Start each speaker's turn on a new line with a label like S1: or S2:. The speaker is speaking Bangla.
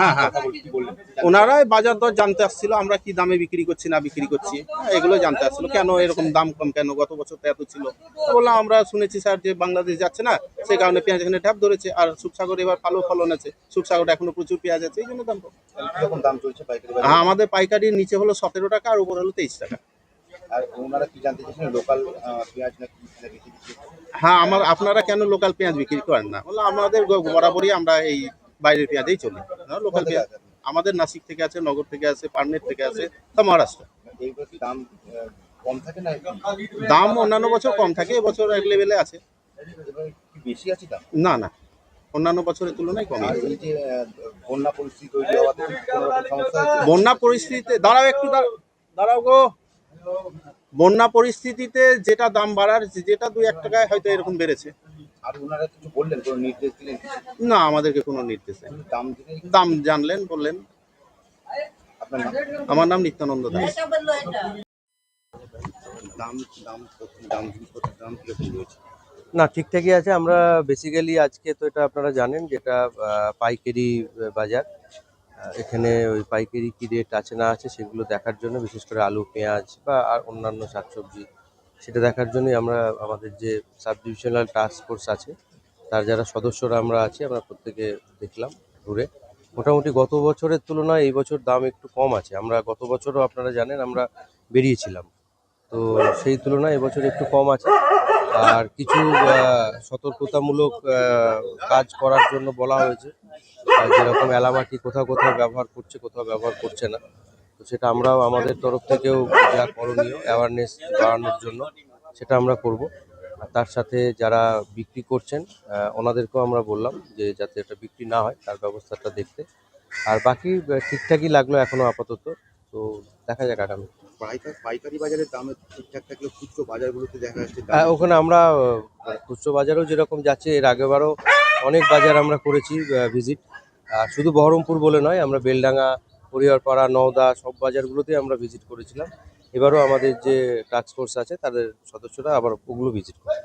S1: হ্যাঁ হ্যাঁ। ওনারাই বাজার দর জানতে আসছিল আমরা কি দামে বিক্রি করছি না বিক্রি করছি এগুলো জানতে আসছিল। কেন এরকম দাম কম কেন গত বছর তো এত ছিল? তো বললাম আমরা শুনেছি স্যার যে বাংলাদেশ যাচ্ছে না সেই কারণে পেঁয়াজ এখানে ট্যাপ ধরেছে আর সুখসাগর এবার ভালো ফলন আছে। সুখসাগরে এখনও প্রচুর পেঁয়াজ আছে এই জন্য দাম কম।
S2: দাম চলছে পাইকারি
S1: হ্যাঁ আমাদের পাইকারির নিচে হলো সতেরো টাকা আর উপর হলো তেইশ টাকা।
S2: আর ওনারা কি জানতে চাইছেন লোকাল পেঁয়াজ নাকি না বেশি দিচ্ছে
S1: হ্যাঁ আমার আপনারা কেন লোকাল পেঁয়াজ বিক্রি করেন না? বললাম আমাদের বরাবরই আমরা এই বাইরের পেঁয়াজেই চলি। লোকাল পেঁয়াজ আমাদের নাসিক থেকে আছে নগর থেকে আছে পার্নেট থেকে আছে তা মহারাষ্ট্র।
S2: দাম
S1: অন্যান্য বছর কম থাকে এবছর এক লেভেলে আছে।
S2: বেশি আছে দাম?
S1: না না অন্যান্য বছরের তুলনায় কম।
S2: আহ, বন্যা পরিস্থিতি
S1: পরিস্থিতিতে দাঁড়াও একটু দাঁড়াও গো। বন্যা পরিস্থিতিতে যেটা দাম বাড়ার যেটা দুই এক টাকায় হয়তো এরকম বেড়েছে।
S2: আর ওনারা কিছু বললেন? কোনো নির্দেশ দিলেন
S1: না আমাদেরকে কোনো নির্দেশ নেই
S2: দাম
S1: দাম জানলেন বললেন।
S2: আপনার নাম?
S1: আমার নাম নিত্যানন্দ দাস।
S2: দাম দাম দাম দাম কীরকম রয়েছে?
S3: না ঠিকঠাকই আছে। আমরা বেসিক্যালি আজকে তো এটা আপনারা জানেন যেটা পাইকারি বাজার। এখানে ওই পাইকারি কি রেট আছে না আছে সেগুলো দেখার জন্য বিশেষ করে আলু পেঁয়াজ বা আর অন্যান্য শাকসবজি সেটা দেখার জন্যই আমরা আমাদের যে সাব ডিভিশনাল টাস্ক ফোর্স আছে, তার যারা সদস্যরা আমরা আছি, আমরা প্রত্যেকে দেখলাম ঘুরে। মোটামুটি গত বছরের তুলনায় এই বছর দাম একটু কম আছে। আমরা গত বছরও আপনারা জানেন আমরা বেরিয়েছিলাম। তো সেই তুলনায় এবছর একটু কম আছে। আর কিছু সতর্কতামূলক কাজ করার জন্য বলা হয়েছে। যেরকম এলামাটি কোথাও কোথাও ব্যবহার করছে, কোথাও ব্যবহার করছে না। তো সেটা আমরাও আমাদের তরফ থেকেও যা করণীয় অ্যাওয়ারনেস বাড়ানোর জন্য সেটা আমরা করব। আর তার সাথে যারা বিক্রি করছেন ওনাদেরকেও আমরা বললাম যে যাতে এটা বিক্রি না হয় তার ব্যবস্থাটা দেখতে। আর বাকি ঠিকঠাকই লাগল এখনও আপাতত তো দেখা যাক আগামী।
S2: পাইকারি পাইকারি বাজারের দাম ঠিকঠাক থাকলে খুচরো বাজারগুলোতে দেখা যাচ্ছে
S3: হ্যাঁ, ওখানে আমরা খুচরো বাজারেও যেরকম যাচ্ছে এর আগেবারও অনেক বাজার আমরা করেছি ভিজিট আর শুধু বহরমপুর বলে নয় আমরা বেলডাঙ্গা হরিহরপাড়া, নওদা সব বাজারগুলোতেই আমরা ভিজিট করেছিলাম। এবারও আমাদের যে টাস্ক ফোর্স আছে, তাদের সদস্যরা আবার ওগুলো ভিজিট করে